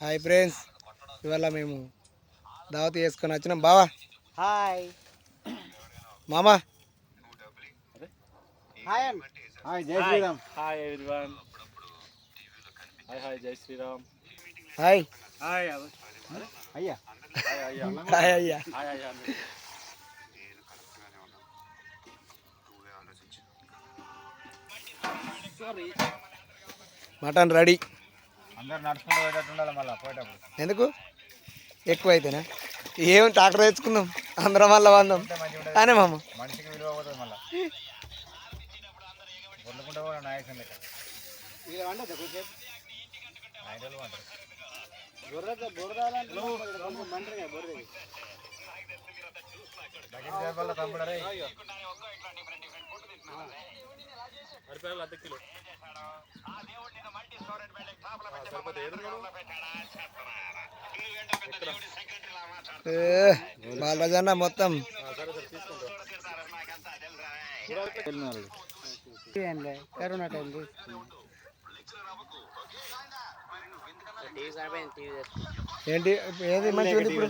Hi friends ఇవాళ మేము దావత్ చేసుకొని వచ్చినాం. బావా. హాయ్ మామా. హాయ్ హాయ్ జై Sriram. Hi everyone hi hi జై శ్రీరామ్. హాయ్ హాయ్ అయ్యా. హాయ్ అయ్యా హాయ్ అయ్యా. హాయ్ అయ్యా మటన్ రెడీ అందరు నడుచుకుంటూ పోయేటట్టు ఉండాలి మళ్ళీ పోయేటప్పుడు. ఎందుకు? ఎక్కువ అయితేనా ఏం ట్రాక్టర్ తెచ్చుకుందాం అందరం వల్ల వందాం. అనే మామ. మనిషికి విలువ పోతుంది మళ్ళీ. కొట్టుకుంటూ కూడా నాయసం లెక్క. తమ్ముడరే సరిపోతే బాలరాజన్న మొత్తం. కరోనా టైం ఏంటి ఏది మంచిగా ఉంది ఇప్పుడు?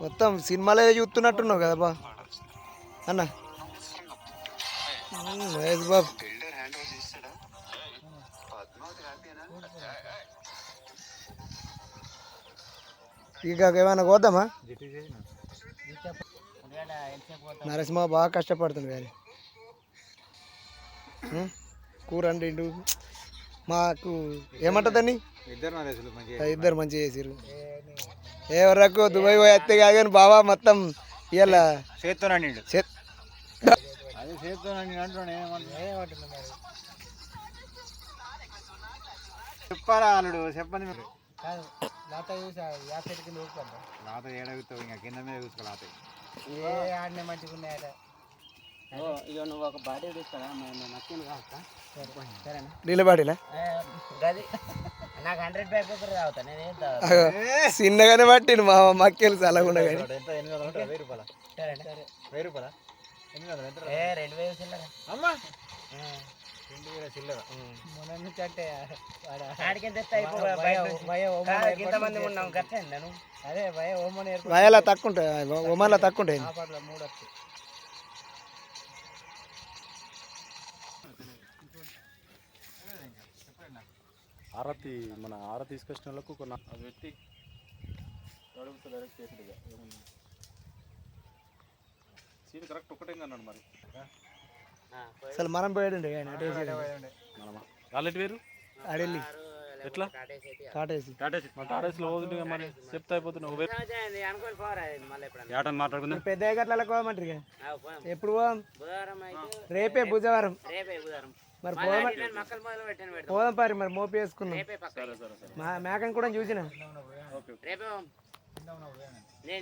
మొత్తం సినిమాలే చూస్తున్నట్టున్నావు కదా బా. అన్న. మహేష్ బాబు. ఇక ఏమైనా కోద్దామా? నరసింహ బాగా కష్టపడుతుంది కానీ. కూర అండిండు మాకు ఏమంటుందని ఇద్దరు మంచిగా చేసిర్రు. ఏ వరకు దుబాయ్ పోయి వస్తే కాదు కానీ బాబా మొత్తం ఇవాళ చేత్తోనండి చే- అదే చేత్తోనండి అంటున్నాను ఏమంటున్నా మరి చెప్పారా అల్లుడు చెప్పండి మీరు లాత ఏడగుతావు ఇంకా కింద మీద చూసుకో లాత. ఇక నువ్వు ఒక బాడీ తీసుకురా మేము నచ్చింది కావచ్చా? సరేనా నిలబడిలా గది. నాకు హండ్రెడ్ తాగుతా నేను ఏం తాగుతా చిన్నగానే పట్టిండు మా మక్కలు చల్లకుండా? వెయ్యి రూపాయల? వెయ్యి రూపాయల? ఏ రెండు వేలు చిల్లర. అమ్మా! రెండు వేల చిల్లర. ఆడికి ఎంత అయిపో బయట ఇంతమంది ఉన్నాం నేను అదే భయ ఓమని వయలా తక్కువ ఉంటాయి ఒమన్లో తక్కువ ఉంటాయి మూడు ఆరతి మన ఆరతి తీసుకొచ్చిన వాళ్ళకు కొన్ని అది పెట్టి అడుగుతా డైరెక్ట్ చేతుడిగా ఏముంది? సీట్ కరెక్ట్ ఒకటే అన్నాడు మరి. అసలు మనం పోయాడు ఆయన అటు వేసి మనమా వాళ్ళెట్ వేరు ఎట్లా? కాటేసి టాటేసి మన టాటేస్లో పోతుంటే మరి చెప్తే అయిపోతుంది ఒక వేరు అనుకోని పోరా మళ్ళీ ఎప్పుడన్నా. ఏటని మాట్లాడుకుందాం? పెద్ద గట్ల పోమంటారు ఇక. ఆ, పోదాం. ఎప్పుడు పోదాం? బుధవారం అయితే రేపే బుధవారం. రేపే బుధవారం. మరి మళ్ళీ పోదాం. అటు నేను మక్కలు మొదలు పెట్టాను పెడతాం పోదాం పారి మరి మోపి వేసుకుందాం. రేపే పక్క. సరే సరే సరే. మా మేకని కూడా చూసిన. ఓకే రేపే నేను